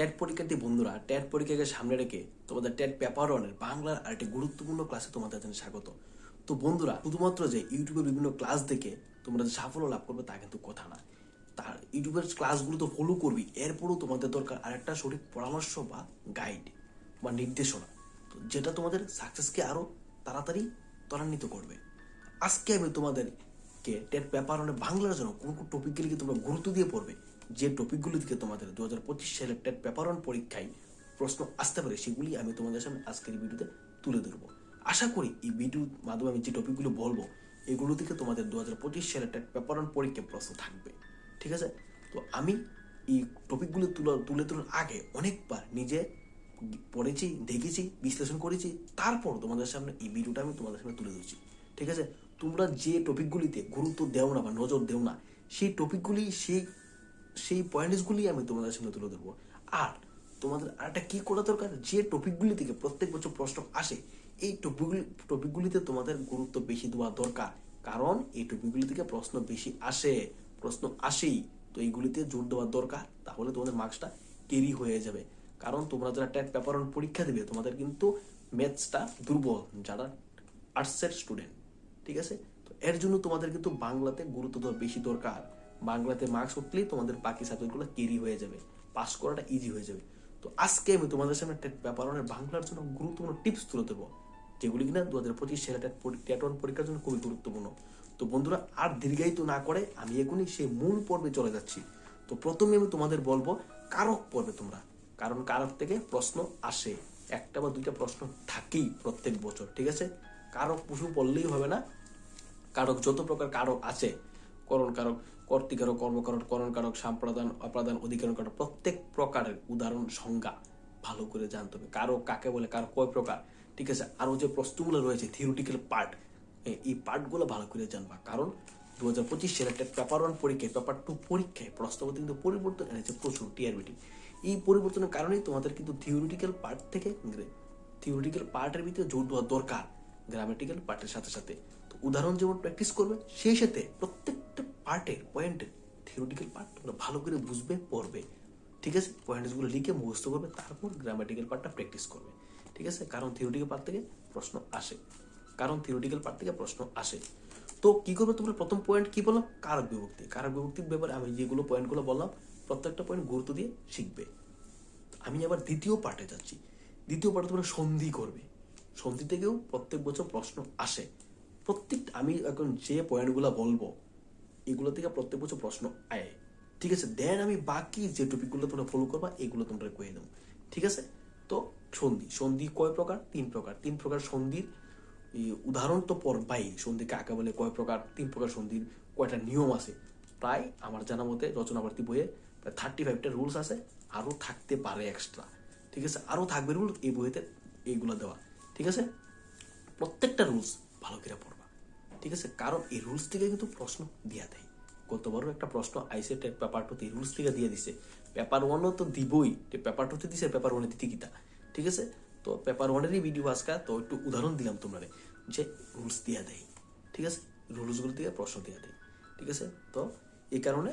ট্যাট পরীক্ষার্থী বন্ধুরা ট্যাট পরীক্ষাকে সামনে রেখে তোমাদের ট্যাট পেপার ওয়ানের বাংলার আরেকটি গুরুত্বপূর্ণ ক্লাসে তোমাদের জন্য স্বাগত। তো বন্ধুরা, শুধুমাত্র যে ইউটিউবে বিভিন্ন ক্লাস দেখে তোমরা যে সাফল্য লাভ করবে তা কিন্তু কথা না তার ইউটিউবের ক্লাসগুলো তো ফলো করবি, এরপরও তোমাদের দরকার আরেকটা সঠিক পরামর্শ বা গাইড বা নির্দেশনা। তো যেটা তোমাদের সাকসেসকে আরও তাড়াতাড়ি ত্বরান্বিত করবে। আজকে আমি তোমাদেরকে টেট পেপার মানে বাংলার জন্য কোন কোন টপিকগুলিকে তোমরা গুরুত্ব দিয়ে পড়বে যে টপিকগুলি থেকে তোমাদের দু হাজার পঁচিশ সালের টেট পেপার ওয়ান পরীক্ষায় প্রশ্ন আসতে পারে, সেগুলি আমি তোমাদের সামনে আজকের ভিডিওতে তুলে ধরবো। আশা করি এই ভিডিওর মাধ্যমে আমি যে টপিকগুলো বলব, এগুলো থেকে তোমাদের দু হাজার পঁচিশ সালের টেট পেপার ওয়ান পরীক্ষায় প্রশ্ন থাকবে। ঠিক আছে? তো আমি এই টপিকগুলো তুলে তুলে তোলার আগে অনেকবার নিজে পড়েছি, দেখেছি, বিশ্লেষণ করেছি, তারপর তোমাদের সামনে এই ভিডিওটা আমি তোমাদের সামনে তুলে ধরছি। ঠিক আছে? তোমরা যে টপিকগুলিতে গুরুত্ব দেও না বা নজর দেও না, সেই টপিকগুলি সেই সেই পয়েন্টসগুলি আমি তোমাদের সামনে তুলে ধরবো। আর তোমাদের আরেকটা কি করা দরকার? যে টপিকগুলি থেকে প্রত্যেক বছর প্রশ্ন আসে, এই টপিকগুলি টপিকগুলিতে তোমাদের গুরুত্ব বেশি দেওয়া দরকার। কারণ এই টপিকগুলি থেকে প্রশ্ন বেশি আসে, প্রশ্ন আসেই। তো এইগুলিতে জোর দেওয়া দরকার, তাহলে তোমাদের মার্কসটা কেরি হয়ে যাবে। কারণ তোমরা যারা ট্যাট পেপার পরীক্ষা দেবে, তোমাদের কিন্তু ম্যাথসটা দুর্বল, যারা আর্টসের স্টুডেন্ট ঠিক আছে? তো এর জন্য তোমাদের কিন্তু বাংলাতে গুরুত্ব দেওয়া বেশি দরকার। বাংলাতে মার্কস উঠলেই তোমাদের বাকি সাবজেক্টগুলো কেরি হয়ে যাবে। পাস করাটা ইজি হয়ে যাবে। তো আজকে আমি তোমাদের সামনে টেট পেপার বাংলার জন্য গুরুত্বপূর্ণ টিপস তুলে দেবো যেগুলি কিনা দু হাজার পঁচিশ সালে টেট ওয়ান পরীক্ষার জন্য খুবই গুরুত্বপূর্ণ। তো বন্ধুরা, আর দীর্ঘায়িত না করে আমি এখনই সেই মূল পর্বে চলে যাচ্ছি। তো প্রথমে আমি তোমাদের বলব, কারক পর্বে তোমরা। কারণ কারক থেকে প্রশ্ন আসে। একটা বা দুইটা প্রশ্ন থাকেই প্রত্যেক বছর, ঠিক আছে? কারক পশু পড়লেই হবে না। কারক যত প্রকার কারক আছে, করণ কারক কর্তিকারক, কর্মকারক করণ কারক সাম্প্রদান, অপ্রাদান অধিকরণ কারক প্রত্যেক প্রকারের উদাহরণ সংজ্ঞা ভালো করে জানতে হবে। কারও কাকে বলে, কারও কয় প্রকার, ঠিক আছে? আরও যে প্রশ্নগুলো রয়েছে থিওরিটিক্যাল পার্ট এই পার্টগুলো ভালো করে জানবা। কারণ দু হাজার পঁচিশ সালে একটা পেপার ওয়ান পরীক্ষায় পেপার টু পরীক্ষায় প্রশ্নপত্র কিন্তু পরিবর্তন এনেছে প্রচুর টিআরবিটি এই পরিবর্তনের কারণেই তোমাদের কিন্তু থিওরিটিক্যাল পার্ট থেকে থিওরিটিক্যাল পার্টের ভিতরে জোর দেওয়া দরকার গ্রামেটিক্যাল পার্টের সাথে সাথে। তো উদাহরণ যেমন প্র্যাকটিস করবে, সেই সাথে প্রত্যেকটা পার্টের পয়েন্টের থিওরিটিক্যাল পার্ট তোমরা ভালো করে বুঝবে, পড়বে, ঠিক আছে? পয়েন্টসগুলো লিখে মুখস্থ করবে, তারপর গ্রামেটিক্যাল পার্টটা প্র্যাকটিস করবে, ঠিক আছে? কারণ থিওরিটিক্যাল পার্ট থেকে প্রশ্ন আসে, কারণ থিওরিটিক্যাল পার্ট থেকে প্রশ্ন আসে। তো কী করবে তোমরা? প্রথম পয়েন্ট কী বললাম? কারক বিভক্তি। কারক বিভক্তির ব্যাপারে আমি যেগুলো পয়েন্টগুলো বললাম, প্রত্যেকটা পয়েন্ট গুরুত্ব দিয়ে শিখবে। আমি আবার দ্বিতীয় পার্টে যাচ্ছি। দ্বিতীয় পার্টে তোমরা সন্ধি করবে। সন্ধি থেকেও প্রত্যেক বছর প্রশ্ন আসে। প্রত্যেক আমি এখন যে পয়েন্টগুলো বলব এগুলো থেকে প্রত্যেক বছর প্রশ্ন আয়। ঠিক আছে? দেন আমি বাকি যে টপিকগুলো তোমরা ফলো করবা, এগুলো তোমরা কয়ে দেবো ঠিক আছে? তো সন্ধি। সন্ধি কয় প্রকার? তিন প্রকার। তিন প্রকার সন্ধির উদাহরণ তো পড়বাই। সন্ধি কাকে বলে কয় প্রকার? তিন প্রকার সন্ধির কয়টা নিয়ম আছে? প্রায় আমার জানা মতে রচনাবর্তী বইয়ে প্রায় থার্টি ফাইভটা রুলস আছে। আরও থাকতে পারে এক্সট্রা ঠিক আছে? আরও থাকবে রুল এই বইতে এইগুলো দেওয়া। ঠিক আছে? প্রত্যেকটা রুলস ভালো করে পড়বা। ঠিক আছে? কারণ এই রুলস থেকে কিন্তু প্রশ্ন দিয়া দেয়। গতবারও একটা প্রশ্ন আইসে পেপার টুতে রুলস থেকে দিয়ে দিছে। পেপার ওয়ানও তো দিবই। পেপার টুতে দিছে পেপার ওয়ানে দিতে গীতা। ঠিক আছে? তো পেপার ওয়ানেরই ভিডিও আজকে, তো একটু উদাহরণ দিলাম তোমরা, যে রুলস দিয়া দেয়। ঠিক আছে? রুলসগুলো থেকে প্রশ্ন দিয়া দেয়। ঠিক আছে? তো এই কারণে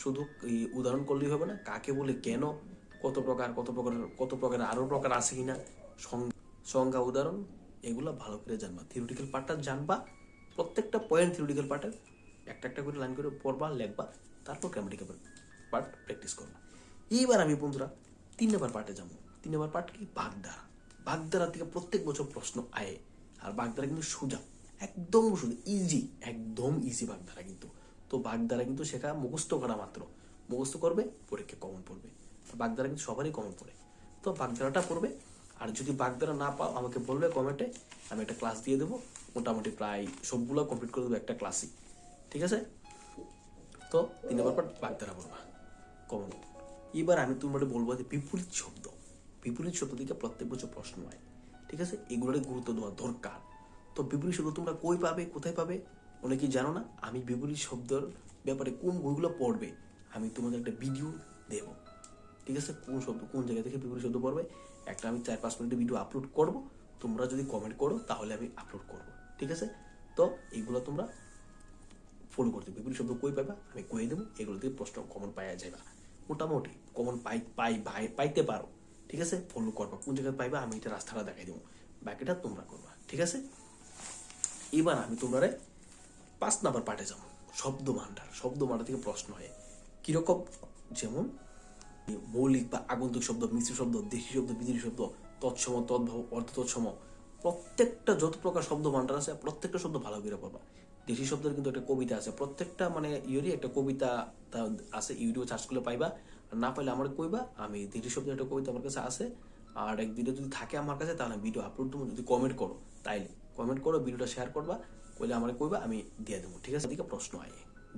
শুধু এই উদাহরণ করলেই হবে না, কাকে বলে কেন, কত প্রকার কত প্রকার কত প্রকার আরও প্রকার আছে কিনা সংজ্ঞা, উদাহরণ, এগুলো ভালো করে জানবা। থিওরিটিক্যাল পার্টটা জানবা প্রত্যেকটা পয়েন্ট থিওরিটিক্যাল পার্টের একটা একটা করে লাইন করে পড়বা, লেখবা, তারপর গ্রামাটিক্যাল পার্ট প্র্যাকটিস করবা। এইবার আমি বন্ধুরা তিন নম্বর পার্টে যাব। তিন নম্বর পার্ট কি? বাগধারা। বাগধারা থেকে প্রত্যেক বছর প্রশ্ন আয়ে। আর বাগধারা কিন্তু সোজা, একদম সোজা ইজি একদম ইজি বাগধারা কিন্তু। তো বাগধারা কিন্তু শেখা মুখস্থ করা মাত্র। মুখস্থ করবে, পরীক্ষা কমন পড়বে। বাগধারা কিন্তু সবারই কমন পড়ে। তো বাগধারাটা পড়বে। আর যদি বাগধারা না পাও, আমাকে বলবে কমেন্টে আমি একটা ক্লাস দিয়ে দেবো। মোটামুটি প্রায় সবগুলো কমপ্লিট করে দেবো একটা ক্লাসই ঠিক আছে? তো তিন নম্বর পর বাগধারা বলবা। কমন এবার আমি তোমার বলব যে বিপরীত শব্দ। বিপরীত শব্দ থেকে প্রত্যেক বছর প্রশ্ন হয়। ঠিক আছে? এগুলোর গুরুত্ব দেওয়া দরকার। তো বিপরীত শব্দ তোমরা কই পাবে, কোথায় পাবে? অনেকেই জানো না আমি বিপরীত শব্দের ব্যাপারে কোন বইগুলো পড়বে, আমি তোমাদের একটা ভিডিও দেব। ঠিক আছে? কোন শব্দ, কোন জায়গা থেকে বিপরীত শব্দ পড়বে? একটা আমি চার পাঁচ মিনিটের ভিডিও আপলোড করব। তোমরা যদি কমেন্ট করো, তাহলে আমি আপলোড করব। ঠিক আছে? তো এইগুলো তোমরা ফলো করতে বিপরীত শব্দ কই পাবা আমি কয়ে দেবো? এগুলো থেকে প্রশ্ন কমন পাওয়া যাবে মোটামুটি কমন পাই পাই পাই- পাইতে পারো। ঠিক আছে? ফলো করবা। কোন জায়গায় পাইবা? আমি এটা রাস্তাটা দেখাই দেবো। বাকিটা তোমরা করবা। ঠিক আছে? এবার আমি তোমারে পাঁচ নাম্বার পাঠে যাব। শব্দ ভান্ডার। শব্দ ভান্ডার থেকে প্রশ্ন হয়, কীরকম? যেমন, মৌলিক বা আগন্তুক শব্দ, মিশ্র শব্দ দেশি শব্দ, বিদেশি শব্দ, তৎসম, তদ্ভব অর্থ তৎসম প্রত্যেকটা যত প্রকার শব্দ ভান্ডার আছে প্রত্যেকটা শব্দ ভালো করে পড়বা। দেশি শব্দের কিন্তু একটা কবিতা আছে, প্রত্যেকটা মানে ইয়েরই একটা কবিতা আছে, ইউটিউবে সার্চ করলে পাইবা, আর না পাইলে আমার কইবা, আমি দেশি শব্দের একটা কবিতা আমার কাছে আছে, আর এক ভিডিও যদি থাকে আমার কাছে, তাহলে ভিডিও আপলোড দেবো যদি কমেন্ট করো, তাইলে। কমেন্ট করো ভিডিওটা শেয়ার করবা, কইলে আমার কইবা, আমি দিয়ে দেবো, ঠিক আছে? এদিকে প্রশ্ন আয়।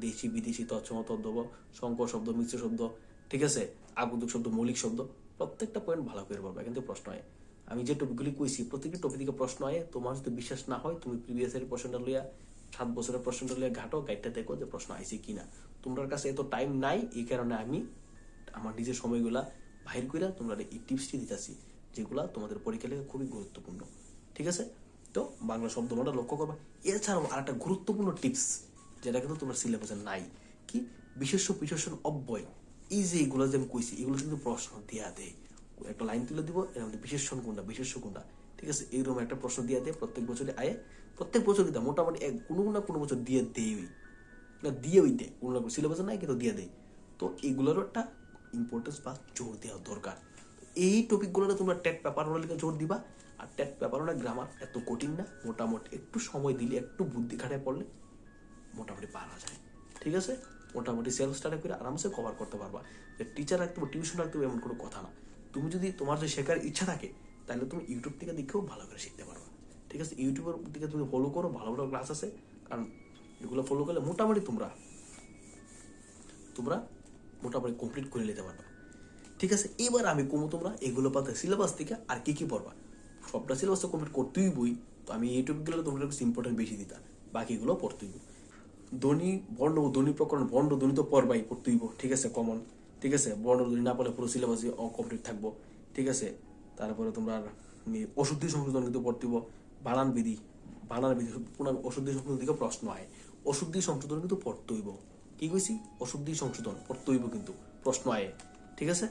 দেশি, বিদেশি, তৎসম, তদ্ভব সংকর শব্দ, মিশ্র শব্দ, ঠিক আছে? আগন্তুক শব্দ, মৌলিক শব্দ, প্রত্যেকটা পয়েন্ট ভালো করে পারবা কিন্তু প্রশ্ন হয় আমি যে টপিকগুলি কইছি, প্রত্যেকটি টপিক থেকে প্রশ্ন আয়, তোমার যদি বিশ্বাস না হয়, তুমি প্রিভিয়াস এর প্রশ্নটা লইয়া, সাত বছরের প্রশ্নটা লইয়া ঘাটো গাইডটা দেখো যে প্রশ্ন আইছে কিনা। তোমার কাছে এত টাইম নাই, এই কারণে আমি আমার নিজের সময়গুলা বাহির করে তোমরা এই টিপসটি দিতেছি, যেগুলা তোমাদের পরীক্ষা লেগে খুবই গুরুত্বপূর্ণ। ঠিক আছে? তো বাংলা শব্দ শব্দমালা লক্ষ্য করবা। এছাড়াও আর একটা গুরুত্বপূর্ণ টিপস যেটা কিন্তু তোমার সিলেবাসে নাই। কি? বিশেষ্য বিশেষণ অব্যয়। এই যে এগুলো যে আমি কইছি, এগুলো কিন্তু প্রশ্ন দেয়া দেয়। একটা লাইন তুলে দিব, এর মধ্যে বিশেষণ কোনটা বিশেষ্য কোনটা? ঠিক আছে এইরকম একটা প্রশ্ন দিয়ে দেয়, প্রত্যেক বছরে আয়ে, প্রত্যেক বছর দিতে মোটামুটি কোনো না কোনো বছর দিয়ে দেই না দিয়ে ওই দেয়, কোনো না কোনো সিলেবাসে নাই, কিন্তু দিয়ে দেয়। তো এগুলোরও একটা ইম্পর্টেন্স বা জোর দেওয়া দরকার। এই টপিকগুলোতে তোমরা টেট পেপার লিখে জোর দিবা, আর টেট পেপার গ্রামার এত কঠিন না, মোটামুটি একটু সময় দিলে, একটু বুদ্ধি খাটায় পড়লে মোটামুটি পারা যায়। ঠিক আছে? মোটামুটি সেলফ স্টার্ট করে আরামসে কভার করতে পারবা। যে টিচার রাখতে হবে টিউশন রাখতে হবে, এমন কোনো কথা না। তুমি যদি তোমার যদি শেখার ইচ্ছা থাকে, তাহলে তুমি ইউটিউব থেকে দেখেও ভালো করে শিখতে পারবা ঠিক আছে? ইউটিউবের দিকে তুমি ফলো করো, ভালো ভালো ক্লাস আছে। কারণ এগুলো ফলো করলে মোটামুটি তোমরা তোমরা মোটামুটি কমপ্লিট করে নিতে পারবা। ঠিক আছে? এবার আমি কমু তোমরা এগুলো পাতে সিলেবাস থেকে আর কি কি পড়বা। সবটা সিলেবাস তো কমপ্লিট করতেই বই তো আমি ইউটিউবগুলো তোমরা একটু ইম্পর্টেন্ট বেশি দিতাম বাকিগুলো পড়তেই ধ্বনি বর্ণ ও ধ্বনি প্রকরণ, বর্ণ ধ্বনি তো পড়বাই, পড়তেইব। ঠিক আছে? কমন ঠিক আছে? বর্ণ ধ্বনি না পড়লে পুরো সিলেবাস কমপ্লিট থাকব। ঠিক আছে? তারপরে তোমরা অশুদ্ধি সংশোধন কিন্তু পড়তেইব বানান বিধি। বানান বিধি পুনঃ অশুদ্ধি সংশোধন দিকে প্রশ্ন হয় অশুদ্ধি সংশোধন কিন্তু পড়তেইব কি কইছি? অশুদ্ধি সংশোধন পড়তেইব কিন্তু। প্রশ্ন আয়। ঠিক আছে?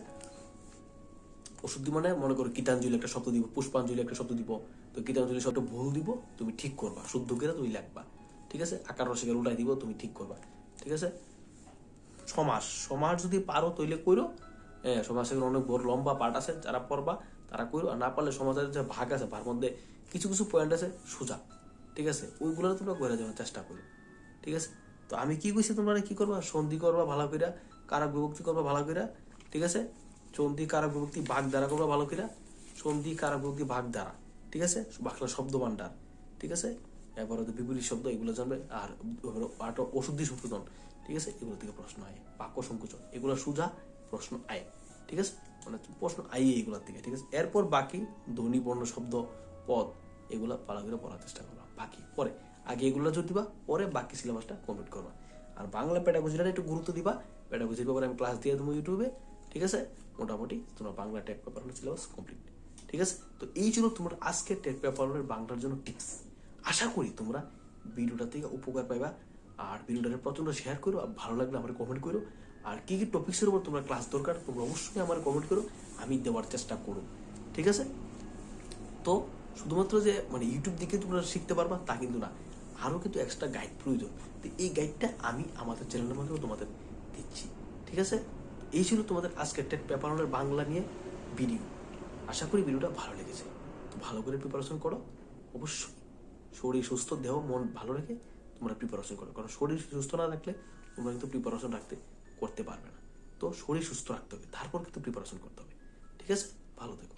ওষুধি মানে মনে করো গীতাঞ্জলি একটা শব্দ দিব, পুষ্পাঞ্জলি একটা শব্দ দিব। তো গীতাঞ্জলি শব্দ ভুল দিব, তুমি ঠিক করবা। শুদ্ধ করে তুমি লিখবা। ঠিক আছে? আকার রসিকের উল্টাই দিব, তুমি ঠিক করবা। ঠিক আছে? সমাস সমাস যদি পারো তৈলে কইরো। হ্যাঁ সমাসের অনেক বড় লম্বা পার্ট আছে, যারা পড়বা তারা কইরো, আর না পারলে সমাজের যে ভাগ আছে, ভার মধ্যে কিছু কিছু পয়েন্ট আছে, সোজা, ঠিক আছে? ওইগুলো তোমরা করে যাওয়ার চেষ্টা করো ঠিক আছে? তো আমি কি কইছি, তোমরা কি করবা? সন্ধি করবা ভালো করে কারক বিভক্তি করবা ভালো করে ঠিক আছে? সন্ধি, কারক বিভক্তি, ভাগ দ্বারা করবা ভালো করে সন্ধি, কারক বিভক্তি, ভাগ দ্বারা, ঠিক আছে? বাংলা শব্দ ভান্ডার ঠিক আছে? এরপর হয়তো বিপরীত শব্দ এগুলো জানবে, আর আটো ওষুধি সংশোধন ঠিক আছে? এগুলো থেকে প্রশ্ন আয়, বাক্য সংকোচন এগুলো সোজা প্রশ্ন আয়, ঠিক আছে? মানে প্রশ্ন আই এগুলোর থেকে ঠিক আছে? এরপর বাকি ধ্বনি, বর্ণ, শব্দ, পদ, এগুলো পালা করে পড়ার চেষ্টা করবা। বাকি, পরে, আগে এগুলো যদি দিবা, পরে বাকি সিলেবাসটা কমপ্লিট করবা। আর বাংলা প্যাডাগোজিটা একটু গুরুত্ব দিবা প্যাডাগোজির ব্যাপারে আমি ক্লাস দিয়ে দেবো ইউটিউবে ঠিক আছে? মোটামুটি তোমরা Bangla tech paper syllabus complete ঠিক আছে? তো এই ছিল তোমার আজকে টেক পেপারের বাংলার জন্য টিপস আশা করি তোমরা ভিডিওটা থেকে উপকার পাইবা। আর ভিডিওটা প্রচণ্ড শেয়ার করো, আর ভালো লাগলে আমার কমেন্ট করো। আর কি কি টপিক্সের উপর তোমরা ক্লাস দরকার, তোমরা অবশ্যই আমার কমেন্ট করো, আমি দেওয়ার চেষ্টা করো ঠিক আছে? তো শুধুমাত্র যে মানে ইউটিউব দেখে তোমরা শিখতে পারবা, তা কিন্তু না। আরও কিন্তু এক্সট্রা গাইড প্রয়োজন। তো এই গাইডটা আমি আমাদের চ্যানেলের মাধ্যমে তোমাদের দিচ্ছি। ঠিক আছে? এই ছিল তোমাদের আজকের টেট পেপারের বাংলা নিয়ে ভিডিও আশা করি ভিডিওটা ভালো লেগেছে। তো ভালো করে প্রিপারেশন করো। অবশ্যই শরীর সুস্থ, দেহ, মন ভালো রেখে তোমরা প্রিপারেশন করো কারণ শরীর সুস্থ না রাখলে তোমরা কিন্তু প্রিপারেশন রাখতে, করতে পারবে না। তো শরীর সুস্থ রাখতে হবে, তারপর কিন্তু প্রিপারেশন করতে হবে। ঠিক আছে? ভালো থেকো।